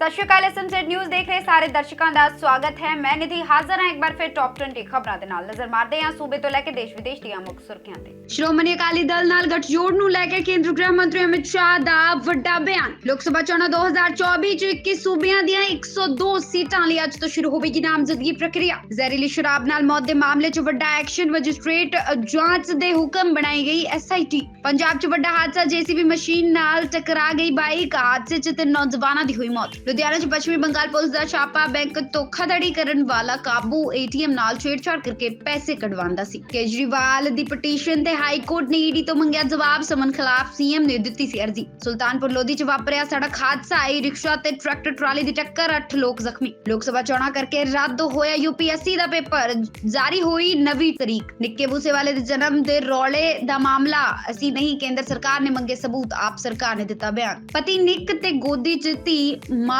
ਸਤਿ ਸ਼੍ਰੀ ਅਕਾਲ SMZ news ਦੇਖ ਰਹੇ ਸਾਰੇ ਦਰਸ਼ਕਾਂ ਦਾ ਸਵਾਗਤ ਹੈ। ਮੈਂ ਨਿਧੀ ਹਾਜ਼ਰ ਹਾਂ ਇੱਕ ਵਾਰ ਫਿਰ ਟੌਪ 20 ਖਬਰਾਂ ਦੇ ਨਾਲ। ਨਜ਼ਰ ਮਾਰਦੇ ਹਾਂ ਸੂਬੇ ਤੋਂ ਲੈ ਕੇ ਦੇਸ਼ ਵਿਦੇਸ਼ ਦੀਆਂ ਮੁੱਖ ਸੁਰਖੀਆਂ ਤੇ। ਸ਼੍ਰੋਮਣੀ ਅਕਾਲੀ ਦਲ ਨਾਲ ਗੱਠਜੋੜ ਨੂੰ ਲੈ ਕੇ ਕੇਂਦਰੀ ਗ੍ਰਹਿ ਮੰਤਰੀ ਅਮਿਤ ਸ਼ਾਹ ਦਾ ਵੱਡਾ ਬਿਆਨ। ਲੋਕ ਸਭਾ ਚੋਣਾਂ 2024 ਚ 21 ਸੂਬਿਆਂ ਦੀਆਂ 102 ਸੀਟਾਂ ਲਈ ਅੱਜ ਤੋਂ ਸ਼ੁਰੂ ਹੋਵੇਗੀ ਨਾਮਜ਼ਦਗੀ ਪ੍ਰਕਿਰਿਆ। ਜ਼ਹਿਰੀਲੀ ਸ਼ਰਾਬ ਨਾਲ ਮੌਤ ਦੇ ਮਾਮਲੇ 'ਚ ਵੱਡਾ ਐਕਸ਼ਨ ਮੈਜਿਸਟ੍ਰੇਟ ਜਾਂਚ ਦੇ ਹੁਕਮ ਬਣਾਈ ਗਈ ਐਸਆਈਟੀ ਪੰਜਾਬ 'ਚ ਵੱਡਾ ਹਾਦਸਾ ਜੀਸੀਬੀ ਮਸ਼ੀਨ ਨਾਲ ਟਕਰਾ ਗਈ ਬਾਈਕ। ਹਾਦਸੇ 'ਚ ਤਿੰਨ ਨੌਜਵਾਨਾਂ ਦੀ ਹੋਈ ਮੌਤ। ਲੁਧਿਆਣਾ 'ਚ ਪੱਛਮੀ ਬੰਗਾਲ ਪੁਲਿਸ ਦਾ ਛਾਪਾ, ਬੈਂਕ ਧੋਖਾਧੜੀ ਕਰਨ ਵਾਲਾ ਕਾਬੂ, ਏਟੀਐਮ ਨਾਲ ਛੇੜਛਾੜ ਕਰਕੇ ਪੈਸੇ ਕਢਵਾਉਂਦਾ ਸੀ। ਕੇਜਰੀਵਾਲ ਦੀ ਪਟੀਸ਼ਨ ਤੇ ਹਾਈ ਕੋਰਟ ਨੇ ਈਡੀ ਤੋਂ ਮੰਗਿਆ ਜਵਾਬ, ਸਮਨ ਖਿਲਾਫ ਸੀਐਮ ਨੇ ਦਿੱਤੀ ਸੀ ਅਰਜ਼ੀ। ਸੁਲਤਾਨਪੁਰ ਲੋਧੀ 'ਚ ਵਾਪਰਿਆ ਸੜਕ ਹਾਦਸਾ, ਆਈ ਰਿਕਸ਼ਾ ਤੇ ਟਰੈਕਟਰ ਟਰਾਲੀ ਦੀ ਟੱਕਰ 8 ਲੋਕ ਜ਼ਖਮੀ। ਲੋਕ ਸਭਾ ਚੋਣਾਂ ਕਰਕੇ ਰੱਦ ਹੋਇਆ ਯੂਪੀਐਸਸੀ ਦਾ ਪੇਪਰ। ਜਾਰੀ ਹੋਈ ਨਵੀਂ ਤਰੀਕ। ਨਿੱਕੇ ਬੂਸੇਵਾਲੇ ਦੇ ਜਨਮ ਦੇ ਰੌਲੇ ਦਾ ਮਾਮਲਾ ਅਸੀਂ ਨਹੀਂ, ਕੇਂਦਰ ਸਰਕਾਰ ਨੇ ਮੰਗੇ ਸਬੂਤ, ਆਪ ਸਰਕਾਰ ਨੇ ਦਿੱਤਾ ਬਿਆਨ। ਪਤੀ ਨਿੱਕ ਤੇ ਗੋਦੀ ਚ ਧੀ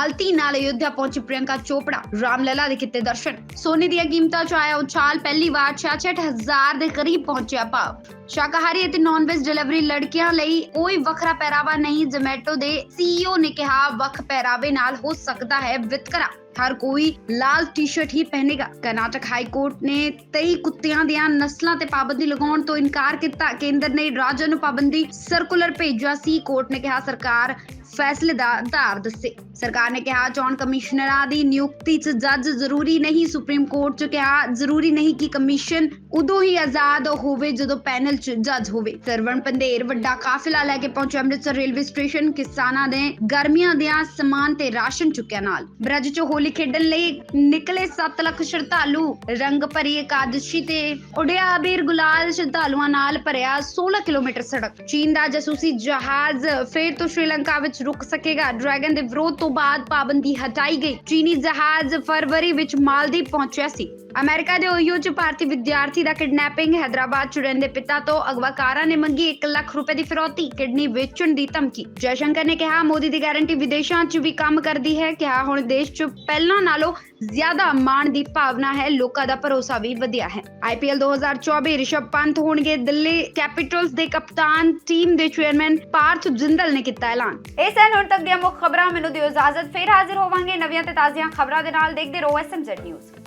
ਮਾਲਤੀ ਨਾਲ ਅਯੁੱਧਿਆ ਪਹੁੰਚੀ ਪ੍ਰਿਯੰਕਾ ਚੋਪੜਾ ਰਾਮਲਲਾ ਦੇ ਕੀਤੇ ਦਰਸ਼ਨ। ਸੋਨੇ ਦੀਆਂ ਕੀਮਤਾਂ ਚ ਆਇਆ ਉਛਾਲ ਪਹਿਲੀ ਵਾਰ 66000 ਦੇ ਕਰੀਬ ਪਹੁੰਚਿਆ ਭਾਵ। ਸ਼ਾਕਾਹਾਰੀ ਅਤੇ ਨਾਨ ਵੈਜ ਡਿਲੀਵਰੀ ਲੜਕੀਆਂ ਲਈ ਕੋਈ ਵੱਖਰਾ ਪਹਿਰਾਵਾ ਨਹੀਂ ਜ਼ੋਮੈਟੋ ਦੇ ਸੀਈਓ ਨੇ ਕਿਹਾ, ਵੱਖ ਪਹਿਰਾਵੇ ਨਾਲ ਹੋ ਸਕਦਾ ਹੈ ਵਿਤਕਰਾ। ਹਰ ਕੋਈ ਲਾਲ ਟੀ-ਸ਼ਰਟ ਹੀ ਪਹਿਨੇਗਾ। ਕਰਨਾਟਕ ਹਾਈ ਕੋਰਟ ਨੇ 23 ਕੁੱਤਿਆਂ ਦੀਆਂ ਨਸਲਾਂ ਤੇ ਪਾਬੰਦੀ ਲਗਾਉਣ ਤੋਂ ਇਨਕਾਰ ਕੀਤਾ। ਕੇਂਦਰ ਨੇ ਰਾਜਾਂ ਨੂੰ ਪਾਬੰਦੀ ਸਰਕੂਲਰ ਭੇਜਿਆ ਸੀ। ਕੋਰਟ ਨੇ ਕਿਹਾ, ਸਰਕਾਰ ਫੈਸਲੇ ਦਾ ਆਧਾਰ ਦੱਸੇ। ਸਰਕਾਰ ਨੇ ਕਿਹਾ, ਚੋਣ ਕਮਿਸ਼ਨਰਾਂ ਦੀ ਨਿਯੁਕਤੀ 'ਚ ਜੱਜ ਜ਼ਰੂਰੀ ਨਹੀਂ। ਸੁਪਰੀਮ ਕੋਰਟ 'ਚ ਕਿਹਾ, ਜ਼ਰੂਰੀ ਨਹੀਂ ਕਿ ਕਮਿਸ਼ਨ ਉਦੋਂ ਹੀ ਆਜ਼ਾਦ ਹੋਵੇ ਜਦੋਂ ਪੈਨਲ 'ਚ ਜੱਜ ਹੋਵੇ। ਸਰਵਣ ਪੰਦੇਰ ਵੱਡਾ ਕਾਫਿਲਾ ਲੈ ਕੇ ਪਹੁੰਚਿਆ ਅੰਮ੍ਰਿਤਸਰ ਰੇਲਵੇ ਸਟੇਸ਼ਨ। ਕਿਸਾਨਾਂ ਨੇ ਗਰਮੀਆਂ ਦਿਆਂ ਸਮਾਨ ਤੇ ਰਾਸ਼ਨ ਚੁੱਕਿਆ ਨਾਲ। ਬ੍ਰਜ 'ਚ ਹੋਲੀ ਖੇਡਣ ਲਈ ਨਿਕਲੇ 7 ਲੱਖ ਸ਼ਰਧਾਲੂ। ਰੰਗ ਭਰੀ ਇਕਾਦਸ਼ੀ ਤੇ ਉਡਿਆ ਅਬੀਰ ਗੁਲਾਲ। ਸ਼ਰਧਾਲੂਆਂ ਨਾਲ ਭਰਿਆ 16 ਕਿਲੋਮੀਟਰ ਸੜਕ। ਚੀਨ ਦਾ ਜਾਸੂਸੀ ਜਹਾਜ਼ ਫੇਰ ਤੋਂ ਸ਼੍ਰੀਲੰਕਾ ਵਿੱਚ ਰੁਕ ਸਕੇਗਾ। ਡਰੈਗਨ ਦੇ ਵਿਰੋਧ ਤੋਂ ਬਾਅਦ ਪਾਬੰਦੀ ਹਟਾਈ ਗਈ। ਚੀਨੀ ਜਹਾਜ਼ ਫਰਵਰੀ ਵਿੱਚ ਮਾਲਦੀਵ ਪਹੁੰਚਿਆ ਸੀ। ਅਮਰੀਕਾ ਦੇ ਓਹੀਓ ਚ ਭਾਰਤੀ ਵਿਦਿਆਰਥੀ ਦਾ ਕਿਡਨੈਪਿੰਗ ਹੈਦਰਾਬਾਦ ਚ ਰਹਿੰਦੇ ਪਿਤਾ ਤੋਂ ਅਗਵਾਕਾਰਾਂ ਨੇ ਮੰਗੀ 1 ਲੱਖ ਰੁਪਏ ਦੀ ਫਿਰੌਤੀ, ਕਿਡਨੀ ਵੇਚਣ ਦੀ ਧਮਕੀ। ਜੈਸ਼ੰਕਰ ਨੇ ਕਿਹਾ, ਮੋਦੀ ਦੀ ਗਾਰੰਟੀ ਵਿਦੇਸ਼ਾਂ 'ਚ ਵੀ ਕੰਮ ਕਰਦੀ ਹੈ। ਕਿਹਾ, ਹੁਣ ਦੇਸ਼ 'ਚ ਪਹਿਲਾਂ ਨਾਲੋਂ ਜ਼ਿਆਦਾ ਮਾਣ ਦੀ ਭਾਵਨਾ ਹੈ। ਲੋਕਾਂ ਦਾ ਭਰੋਸਾ ਵੀ ਵਧਿਆ ਹੈ। ਆਈਪੀਐਲ 2024 ਰਿਸ਼ਭ ਪੰਤ ਹੋਣਗੇ ਦਿੱਲੀ ਕੈਪੀਟਲਸ ਦੇ ਕਪਤਾਨ। ਟੀਮ ਦੇ ਚੇਅਰਮੈਨ ਪਾਰਥ ਜਿੰਦਲ ਨੇ ਕੀਤਾ ਐਲਾਨ। ਇਹ ਸਨ ਹੁਣ ਤੱਕ ਦੀਆਂ ਮੁੱਖ ਖਬਰਾਂ, ਮੈਨੂੰ ਦਿਓ ਇਜਾਜ਼ਤ। ਫਿਰ ਹਾਜ਼ਰ ਹੋਵਾਂਗੇ ਨਵੀਆਂ ਤੇ ਤਾਜ਼ੀਆਂ ਖਬਰਾਂ ਦੇ ਨਾਲ। ਦੇਖਦੇ ਰਹੋ ਐਸਐਮਜ਼ੈਡ ਨਿਊਜ਼